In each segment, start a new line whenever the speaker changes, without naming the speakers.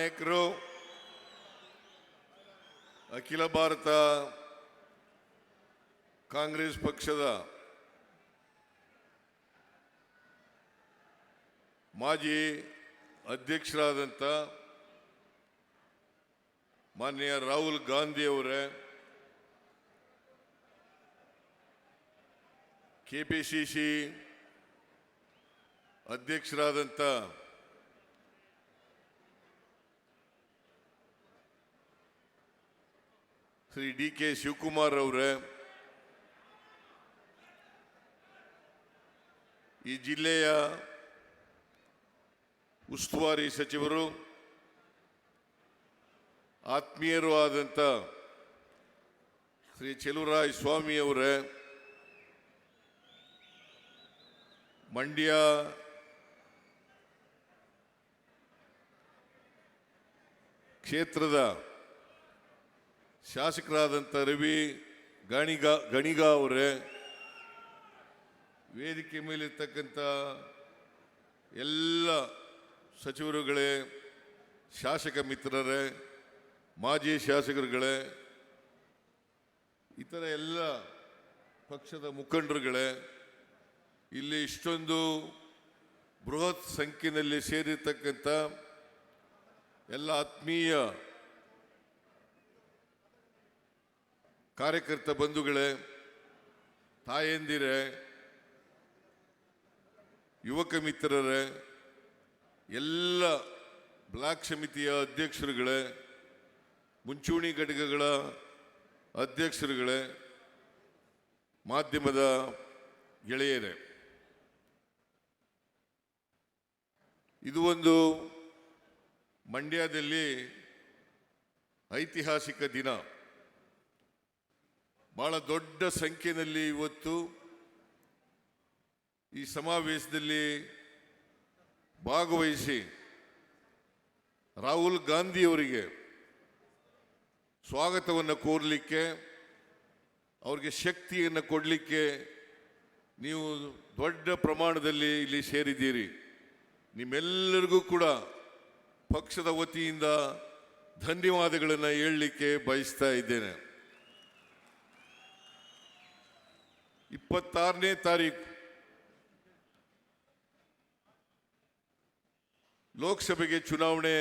ನಾಯಕರು, ಅಖಿಲ ಭಾರತ ಕಾಂಗ್ರೆಸ್ ಪಕ್ಷದ ಮಾಜಿ ಅಧ್ಯಕ್ಷರಾದಂಥ ಮಾನ್ಯ ರಾಹುಲ್ ಗಾಂಧಿ ಅವರೇ ಕೆ ಪಿ ಸಿ ಸಿ ಅಧ್ಯಕ್ಷರಾದಂಥ ಶ್ರೀ ಡಿ ಕೆ ಶಿವಕುಮಾರ್ ಅವರೇ, ಈ ಜಿಲ್ಲೆಯ ಉಸ್ತುವಾರಿ ಸಚಿವರು, ಆತ್ಮೀಯರು ಆದಂಥ ಶ್ರೀ ಚೆಲುವರಾಯ ಸ್ವಾಮಿ ಅವರೇ, ಮಂಡ್ಯ ಕ್ಷೇತ್ರದ ಶಾಸಕರಾದಂಥ ರವಿ ಗಣಿಗ ಗಣಿಗ ಅವರೇ, ವೇದಿಕೆ ಮೇಲಿರ್ತಕ್ಕಂಥ ಎಲ್ಲ ಸಚಿವರುಗಳೇ, ಶಾಸಕ ಮಿತ್ರರೇ, ಮಾಜಿ ಶಾಸಕರುಗಳೇ, ಇತರ ಎಲ್ಲ ಪಕ್ಷದ ಮುಖಂಡರುಗಳೇ, ಇಲ್ಲಿ ಇಷ್ಟೊಂದು ಬೃಹತ್ ಸಂಖ್ಯೆಯಲ್ಲಿ ಸೇರಿರ್ತಕ್ಕಂಥ ಎಲ್ಲ ಆತ್ಮೀಯ ಕಾರ್ಯಕರ್ತ ಬಂಧುಗಳೇ, ತಾಯಂದಿರೇ, ಯುವಕ ಮಿತ್ರರೇ, ಎಲ್ಲ ಬ್ಲಾಕ್ ಸಮಿತಿಯ ಅಧ್ಯಕ್ಷರುಗಳೇ, ಮುಂಚೂಣಿ ಘಟಕಗಳ ಅಧ್ಯಕ್ಷರುಗಳೇ, ಮಾಧ್ಯಮದ ಗೆಳೆಯರೇ. ಇದು ಒಂದು ಮಂಡ್ಯದಲ್ಲಿ ಐತಿಹಾಸಿಕ ದಿನ. ಬಹಳ ದೊಡ್ಡ ಸಂಖ್ಯೆಯಲ್ಲಿ ಇವತ್ತು ಈ ಸಮಾವೇಶದಲ್ಲಿ ಭಾಗವಹಿಸಿ ರಾಹುಲ್ ಗಾಂಧಿ ಅವರಿಗೆ ಸ್ವಾಗತವನ್ನು ಕೋರಲಿಕ್ಕೆ, ಅವರಿಗೆ ಶಕ್ತಿಯನ್ನು ಕೊಡಲಿಕ್ಕೆ ನೀವು ದೊಡ್ಡ ಪ್ರಮಾಣದಲ್ಲಿ ಇಲ್ಲಿ ಸೇರಿದ್ದೀರಿ. ನಿಮ್ಮೆಲ್ಲರಿಗೂ ಕೂಡ ಪಕ್ಷದ ವತಿಯಿಂದ ಧನ್ಯವಾದಗಳನ್ನು ಹೇಳಲಿಕ್ಕೆ ಬಯಸ್ತಾ ಇದ್ದೇನೆ. ಇಪ್ಪತ್ತಾರನೇ ತಾರೀಕು. ಲೋಕಸಭೆಗೆ ಚುನಾವಣೆ,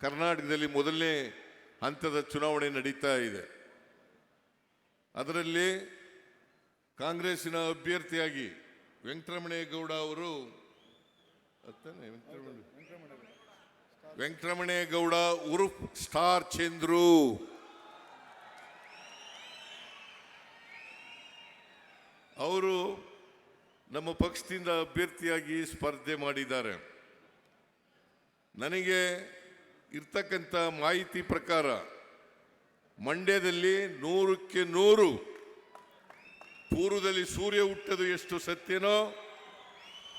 ಕರ್ನಾಟಕದಲ್ಲಿ ಮೊದಲನೇ ಹಂತದ ಚುನಾವಣೆ ನಡೀತಾ ಇದೆ. ಅದರಲ್ಲಿ ಕಾಂಗ್ರೆಸ್ಸಿನ ಅಭ್ಯರ್ಥಿಯಾಗಿ ವೆಂಕಟರಮಣೇಗೌಡ ಅವರು ವೆಂಕಟರಮಣೇಗೌಡ ಉರುಫ್ ಸ್ಟಾರ್ ಚಂದ್ರು. ಅವರು ನಮ್ಮ ಪಕ್ಷದಿಂದ ಅಭ್ಯರ್ಥಿಯಾಗಿ ಸ್ಪರ್ಧೆ ಮಾಡಿದ್ದಾರೆ. ನನಗೆ ಇರ್ತಕ್ಕಂಥ ಮಾಹಿತಿ ಪ್ರಕಾರ ಮಂಡ್ಯದಲ್ಲಿ ನೂರಕ್ಕೆ ನೂರು, ಪೂರ್ವದಲ್ಲಿ ಸೂರ್ಯ ಹುಟ್ಟದು ಎಷ್ಟು ಸತ್ಯನೋ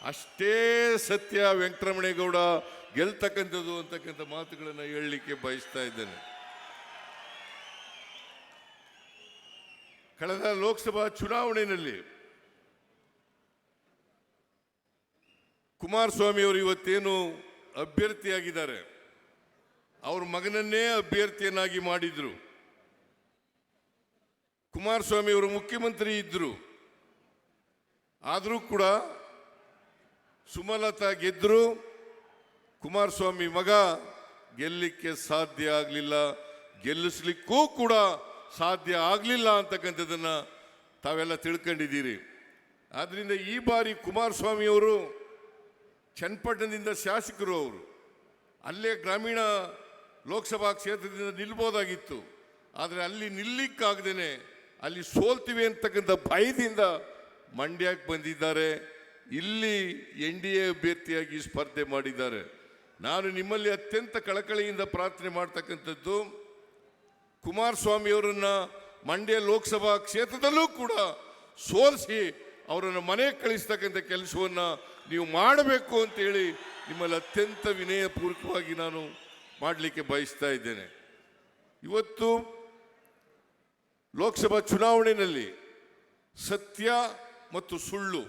ಅಷ್ಟೇ ಸತ್ಯ ವೆಂಕಟರಮಣೇಗೌಡ ಗೆಲ್ತಕ್ಕಂಥದ್ದು ಅಂತಕ್ಕಂಥ ಮಾತುಗಳನ್ನು ಹೇಳಲಿಕ್ಕೆ ಬಯಸ್ತಾ ಇದ್ದೇನೆ. ಕಳೆದ ಲೋಕಸಭಾ ಚುನಾವಣೆಯಲ್ಲಿ ಕುಮಾರಸ್ವಾಮಿ ಅವರು ಇವತ್ತೇನು ಅಭ್ಯರ್ಥಿಯಾಗಿದ್ದಾರೆ? ಅವ್ರ ಮಗನನ್ನೇ ಅಭ್ಯರ್ಥಿಯನ್ನಾಗಿ ಮಾಡಿದ್ರು. ಕುಮಾರಸ್ವಾಮಿ ಅವರು ಮುಖ್ಯಮಂತ್ರಿ ಇದ್ದರು ಆದರೂ ಕೂಡ ಸುಮಲತಾ ಗೆದ್ರು. ಕುಮಾರಸ್ವಾಮಿ ಮಗ ಗೆಲ್ಲಲಿಕ್ಕೆ ಸಾಧ್ಯ ಆಗಲಿಲ್ಲ. ಗೆಲ್ಲಿಸ್ಲಿಕ್ಕೂ ಕೂಡ ಸಾಧ್ಯ ಆಗಲಿಲ್ಲ ಅಂತಕ್ಕಂಥದ್ದನ್ನು ತಾವೆಲ್ಲ ತಿಳ್ಕೊಂಡಿದ್ದೀರಿ. ಆದ್ದರಿಂದ ಈ ಬಾರಿ ಕುಮಾರಸ್ವಾಮಿ ಅವರು ಚನ್ನಪಟ್ಟಣದಿಂದ ಶಾಸಕರು ಅವರು. ಅಲ್ಲೇ ಗ್ರಾಮೀಣ ಲೋಕಸಭಾ ಕ್ಷೇತ್ರದಿಂದ ನಿಲ್ಬೋದಾಗಿತ್ತು. ಆದರೆ ಅಲ್ಲಿ ನಿಲ್ಲಿಕ್ಕಾಗ್ದೇನೆ ಅಲ್ಲಿ ಸೋಲ್ತೀವಿ ಅಂತಕ್ಕಂಥ ಭಯದಿಂದ ಮಂಡ್ಯಕ್ಕೆ ಬಂದಿದ್ದಾರೆ. ಇಲ್ಲಿ ಎನ್ ಡಿ ಎ ಅಭ್ಯರ್ಥಿಯಾಗಿ ಸ್ಪರ್ಧೆ ಮಾಡಿದ್ದಾರೆ. ನಾನು ನಿಮ್ಮಲ್ಲಿ ಅತ್ಯಂತ ಕಳಕಳಿಯಿಂದ ಪ್ರಾರ್ಥನೆ ಮಾಡ್ತಕ್ಕಂಥದ್ದು ಕುಮಾರಸ್ವಾಮಿಯವರನ್ನು ಮಂಡ್ಯ ಲೋಕಸಭಾ ಕ್ಷೇತ್ರದಲ್ಲೂ ಕೂಡ ಸೋಲಿಸಿ ಅವರನ್ನು ಮನೆಗೆ ಕಳಿಸ್ತಕ್ಕಂಥ ಕೆಲಸವನ್ನು ನೀವು ಮಾಡಬೇಕು ಅಂತೇಳಿ ನಿಮ್ಮಲ್ಲಿ ಅತ್ಯಂತ ವಿನಯಪೂರ್ವಕವಾಗಿ ನಾನು ಮಾಡಲಿಕ್ಕೆ ಬಯಸ್ತಾ ಇದ್ದೇನೆ. ಇವತ್ತು ಲೋಕಸಭಾ ಚುನಾವಣೆಯಲ್ಲಿ ಸತ್ಯ ಮತ್ತು ಸುಳ್ಳು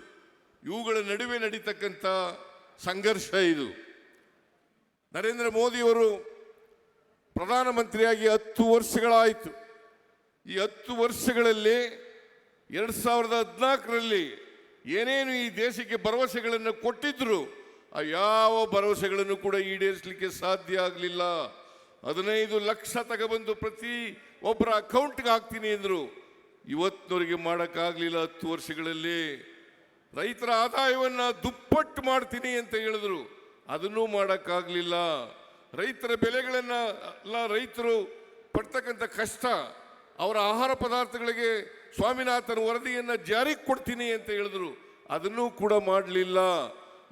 ಇವುಗಳ ನಡುವೆ ನಡೀತಕ್ಕಂಥ ಸಂಘರ್ಷ ಇದು. ನರೇಂದ್ರ ಮೋದಿಯವರು ಪ್ರಧಾನಮಂತ್ರಿಯಾಗಿ ಹತ್ತು ವರ್ಷಗಳಾಯಿತು. ಈ ಹತ್ತು ವರ್ಷಗಳಲ್ಲಿ ಎರಡು ಸಾವಿರದ ಹದಿನಾಲ್ಕರಲ್ಲಿ ಏನೇನು ಈ ದೇಶಕ್ಕೆ ಭರವಸೆಗಳನ್ನು ಕೊಟ್ಟಿದ್ರು, ಆ ಯಾವ ಭರವಸೆಗಳನ್ನು ಕೂಡ ಈಡೇರಿಸಲಿಕ್ಕೆ ಸಾಧ್ಯ ಆಗಲಿಲ್ಲ. ಹದಿನೈದು ಲಕ್ಷ ತಗೊಬಂದು ಪ್ರತಿ ಒಬ್ಬರ ಅಕೌಂಟ್ಗೆ ಹಾಕ್ತೀನಿ ಅಂದರು. ಇವತ್ತಿನವರೆಗೆ ಮಾಡೋಕ್ಕಾಗಲಿಲ್ಲ ಹತ್ತು ವರ್ಷಗಳಲ್ಲಿ. ರೈತರ ಆದಾಯವನ್ನು ದುಪ್ಪಟ್ಟು ಮಾಡ್ತೀನಿ ಅಂತ ಹೇಳಿದ್ರು. ಅದನ್ನೂ ಮಾಡೋಕ್ಕಾಗಲಿಲ್ಲ. ರೈತರ ಬೆಲೆಗಳನ್ನು ಎಲ್ಲ ರೈತರು ಪಡ್ತಕ್ಕಂಥ ಕಷ್ಟ ಅವರ ಆಹಾರ ಪದಾರ್ಥಗಳಿಗೆ ಸ್ವಾಮಿನಾಥನ ವರದಿಯನ್ನು ಜಾರಿಗೆ ಕೊಡ್ತೀನಿ ಅಂತ ಹೇಳಿದ್ರು. ಅದನ್ನೂ ಕೂಡ ಮಾಡಲಿಲ್ಲ.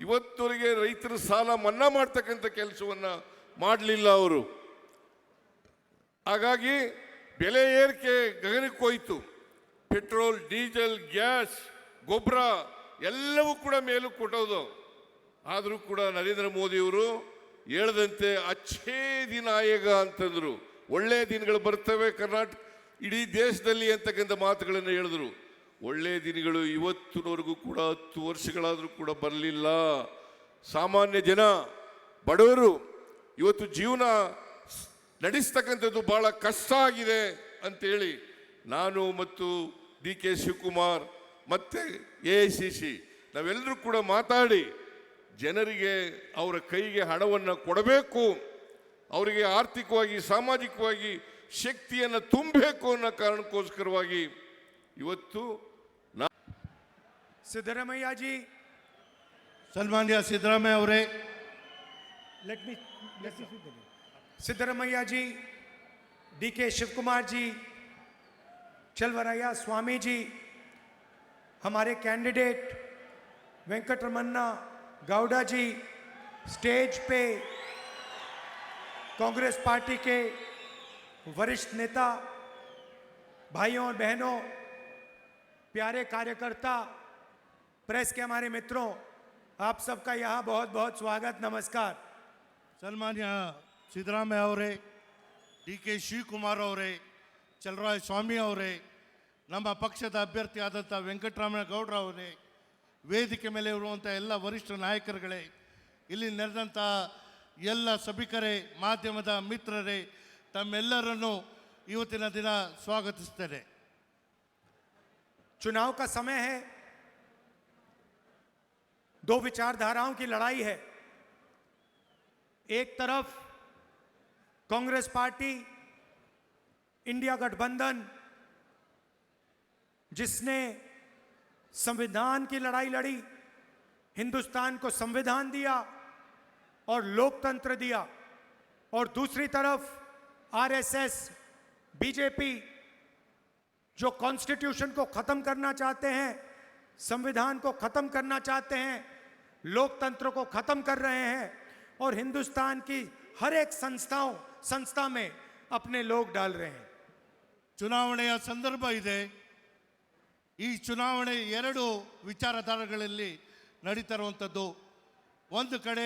ಇವತ್ತುವರೆಗೆ ರೈತರ ಸಾಲ ಮನ್ನಾ ಮಾಡ್ತಕ್ಕಂಥ ಕೆಲಸವನ್ನು ಮಾಡಲಿಲ್ಲ ಅವರು. ಹಾಗಾಗಿ ಬೆಲೆ ಏರಿಕೆ ಗಗನಕ್ಕೋಯ್ತು ಪೆಟ್ರೋಲ್, ಡೀಸೆಲ್, ಗ್ಯಾಸ್, ಗೊಬ್ಬರ ಎಲ್ಲವೂ ಕೂಡ ಮೇಲೂ ಕೊಟ್ಟೋದು ಆದರೂ ಕೂಡ ನರೇಂದ್ರ ಮೋದಿಯವರು ಹೇಳದಂತೆ ಅಚ್ಚೇ ದಿನ ಆಯೋಗ ಅಂತಂದರು. ಒಳ್ಳೆಯ ದಿನಗಳು ಬರ್ತವೆ ಕರ್ನಾಟಕ ಇಡೀ ದೇಶದಲ್ಲಿ ಅಂತಕ್ಕಂಥ ಮಾತುಗಳನ್ನು ಹೇಳಿದ್ರು. ಒಳ್ಳೆಯ ದಿನಗಳು ಇವತ್ತಿನವರೆಗೂ ಕೂಡ ಹತ್ತು ವರ್ಷಗಳಾದರೂ ಕೂಡ ಬರಲಿಲ್ಲ. ಸಾಮಾನ್ಯ ಜನ, ಬಡವರು ಇವತ್ತು ಜೀವನ ನಡೆಸ್ತಕ್ಕಂಥದ್ದು ಭಾಳ ಕಷ್ಟ ಆಗಿದೆ ಅಂತೇಳಿ ನಾನು ಮತ್ತು ಡಿ ಕೆ ಶಿವಕುಮಾರ್ ಮತ್ತು ಎ ಐ ಸಿ ಸಿ ನಾವೆಲ್ಲರೂ ಕೂಡ ಮಾತಾಡಿ ಜನರಿಗೆ ಅವರ ಕೈಗೆ ಹಣವನ್ನು ಕೊಡಬೇಕು. ಅವರಿಗೆ ಆರ್ಥಿಕವಾಗಿ, ಸಾಮಾಜಿಕವಾಗಿ ಶಕ್ತಿಯನ್ನು ತುಂಬಬೇಕು ಅನ್ನೋ ಕಾರಣಕ್ಕೋಸ್ಕರವಾಗಿ ಇವತ್ತು ನಾ
सिद्धरमैया जी
ಸನ್ಮಾನ್ಯ ಸಿದ್ದರಾಮಯ್ಯ ಅವರೇ
let me Siddaramaiah ji D K Shiva Kumar ji Chaluvaraya Swamy ji हमारे कैंडिडेट वेंकट रमन्ना गौडा जी स्टेज पे कांग्रेस पार्टी के वरिष्ठ नेता भाइयों और बहनों प्यारे कार्यकर्ता प्रेस के हमारे मित्रों आप सबका यहाँ बहुत बहुत स्वागत नमस्कार
ಸನ್ಮಾನ್ಯ ಸಿದ್ದರಾಮಯ್ಯ ಅವರೇ ಡಿ ಕೆ ಶಿವಕುಮಾರ್ ಅವರೇ ಚಲರಾಯ ಸ್ವಾಮಿ ಅವರೇ ನಮ್ಮ ಪಕ್ಷದ ಅಭ್ಯರ್ಥಿ ಆದಂಥ ವೆಂಕಟರಾಮಯ್ಯ ಗೌಡ್ರ ಅವರೇ ವೇದಿಕೆ ಮೇಲೆ ಇರುವಂಥ ಎಲ್ಲ ವರಿಷ್ಠ ನಾಯಕರುಗಳೇ ಇಲ್ಲಿ ನೆರೆದಂಥ ಎಲ್ಲ ಸಭಿಕರೇ ಮಾಧ್ಯಮದ ಮಿತ್ರರೇ ತಮ್ಮೆಲ್ಲರನ್ನು ಇವತ್ತಿನ ದಿನ ಸ್ವಾಗತಿಸ್ತೇನೆ
चुनाव का समय है दो विचारधाराओं की लड़ाई है एक तरफ कांग्रेस पार्टी इंडिया गठबंधन जिसने संविधान की लड़ाई लड़ी हिंदुस्तान को संविधान दिया और लोकतंत्र दिया और दूसरी तरफ आरएसएस बीजेपी जो कॉन्स्टिट्यूशन को खत्म करना चाहते हैं संविधान को खत्म करना चाहते हैं लोकतंत्र को खत्म कर रहे हैं और हिंदुस्तान की हर एक संस्थाओं संस्था में अपने लोग डाल रहे हैं
ಚುನಾವಣೆಯ ಸಂದರ್ಭ ಇದೆ ಈ ಚುನಾವಣೆ ಎರಡು ವಿಚಾರಧಾರೆಗಳಲ್ಲಿ ನಡೀತಾ ಇರುವಂಥದ್ದು ಒಂದು ಕಡೆ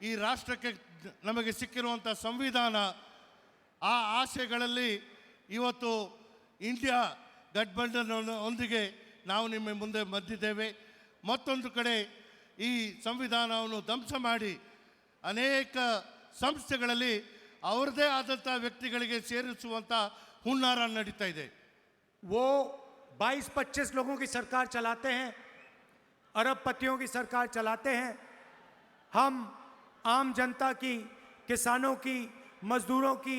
ಈ ರಾಷ್ಟ್ರಕ್ಕೆ ನಮಗೆ ಸಿಕ್ಕಿರುವಂಥ ಸಂವಿಧಾನ ಆ ಆಶೆಗಳಲ್ಲಿ ಇವತ್ತು ಇಂಡಿಯಾ ಗಠಬಂಧನ ಒಂದಿಗೆ ನಾವು ನಿಮ್ಮ ಮುಂದೆ ಬಂದಿದ್ದೇವೆ ಮತ್ತೊಂದು ಕಡೆ ಈ ಸಂವಿಧಾನವನ್ನು ಧ್ವಂಸ ಮಾಡಿ ಅನೇಕ ಸಂಸ್ಥೆಗಳಲ್ಲಿ ಅವರದೇ ಆದಂಥ ವ್ಯಕ್ತಿಗಳಿಗೆ ಸೇರಿಸುವಂಥ ಹುನ್ನಾರ ನಡೀತಾ ಇದೆ
वो 22-25 लोगों की सरकार चलाते हैं अरबपतियों की सरकार चलाते हैं हम आम जनता की किसानों की मजदूरों की